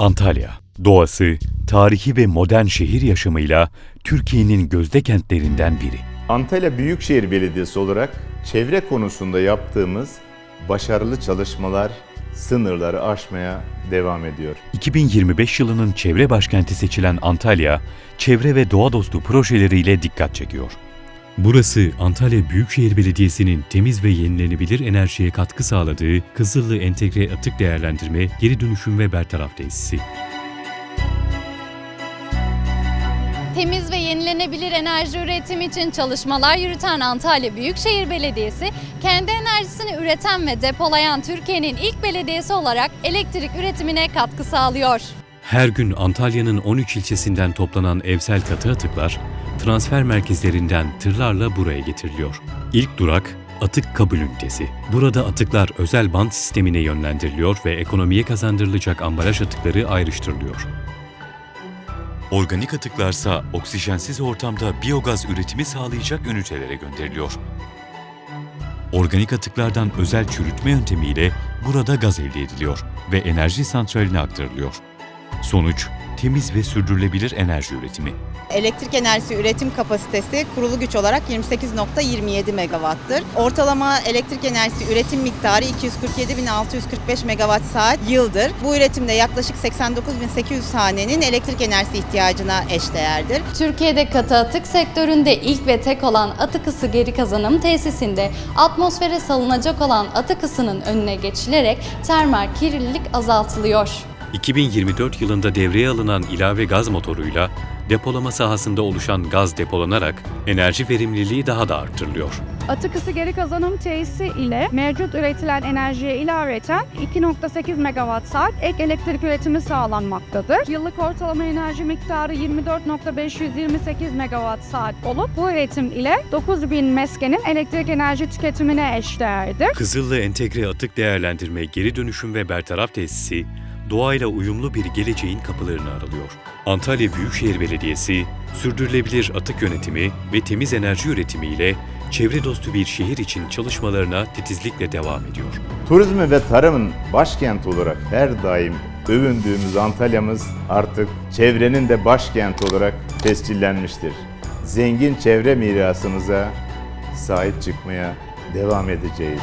Antalya, doğası, tarihi ve modern şehir yaşamıyla Türkiye'nin gözde kentlerinden biri. Antalya Büyükşehir Belediyesi olarak çevre konusunda yaptığımız başarılı çalışmalar sınırları aşmaya devam ediyor. 2025 yılının çevre başkenti seçilen Antalya, çevre ve doğa dostu projeleriyle dikkat çekiyor. Burası Antalya Büyükşehir Belediyesi'nin temiz ve yenilenebilir enerjiye katkı sağladığı Kızıllı Entegre Atık Değerlendirme, Geri Dönüşüm ve Bertaraf Tesisi. Temiz ve yenilenebilir enerji üretimi için çalışmalar yürüten Antalya Büyükşehir Belediyesi, kendi enerjisini üreten ve depolayan Türkiye'nin ilk belediyesi olarak elektrik üretimine katkı sağlıyor. Her gün Antalya'nın 13 ilçesinden toplanan evsel katı atıklar, transfer merkezlerinden tırlarla buraya getiriliyor. İlk durak atık kabul ünitesi. Burada atıklar özel bant sistemine yönlendiriliyor ve ekonomiye kazandırılacak ambalaj atıkları ayrıştırılıyor. Organik atıklarsa oksijensiz ortamda biyogaz üretimi sağlayacak ünitelere gönderiliyor. Organik atıklardan özel çürütme yöntemiyle burada gaz elde ediliyor ve enerji santraline aktarılıyor. Sonuç, temiz ve sürdürülebilir enerji üretimi. Elektrik enerjisi üretim kapasitesi kurulu güç olarak 28.27 megawattır. Ortalama elektrik enerjisi üretim miktarı 247.645 megawatt saat yıldır. Bu üretimde yaklaşık 89.800 hanenin elektrik enerjisi ihtiyacına eşdeğerdir. Türkiye'de katı atık sektöründe ilk ve tek olan atık ısı geri kazanım tesisinde atmosfere salınacak olan atık ısının önüne geçilerek termal kirlilik azaltılıyor. 2024 yılında devreye alınan ilave gaz motoruyla depolama sahasında oluşan gaz depolanarak enerji verimliliği daha da arttırılıyor. Atık ısı geri kazanım tesisi ile mevcut üretilen enerjiye ilaveten 2.8 megawatt saat ek elektrik üretimi sağlanmaktadır. Yıllık ortalama enerji miktarı 24.528 megawatt saat olup bu üretim ile 9000 meskenin elektrik enerji tüketimine eşdeğerdir. Kızıllı Entegre Atık Değerlendirme, Geri Dönüşüm ve Bertaraf Tesisi, doğayla uyumlu bir geleceğin kapılarını aralıyor. Antalya Büyükşehir Belediyesi, sürdürülebilir atık yönetimi ve temiz enerji üretimiyle çevre dostu bir şehir için çalışmalarına titizlikle devam ediyor. Turizmi ve tarımın başkenti olarak her daim övündüğümüz Antalya'mız artık çevrenin de başkenti olarak tescillenmiştir. Zengin çevre mirasımıza sahip çıkmaya devam edeceğiz.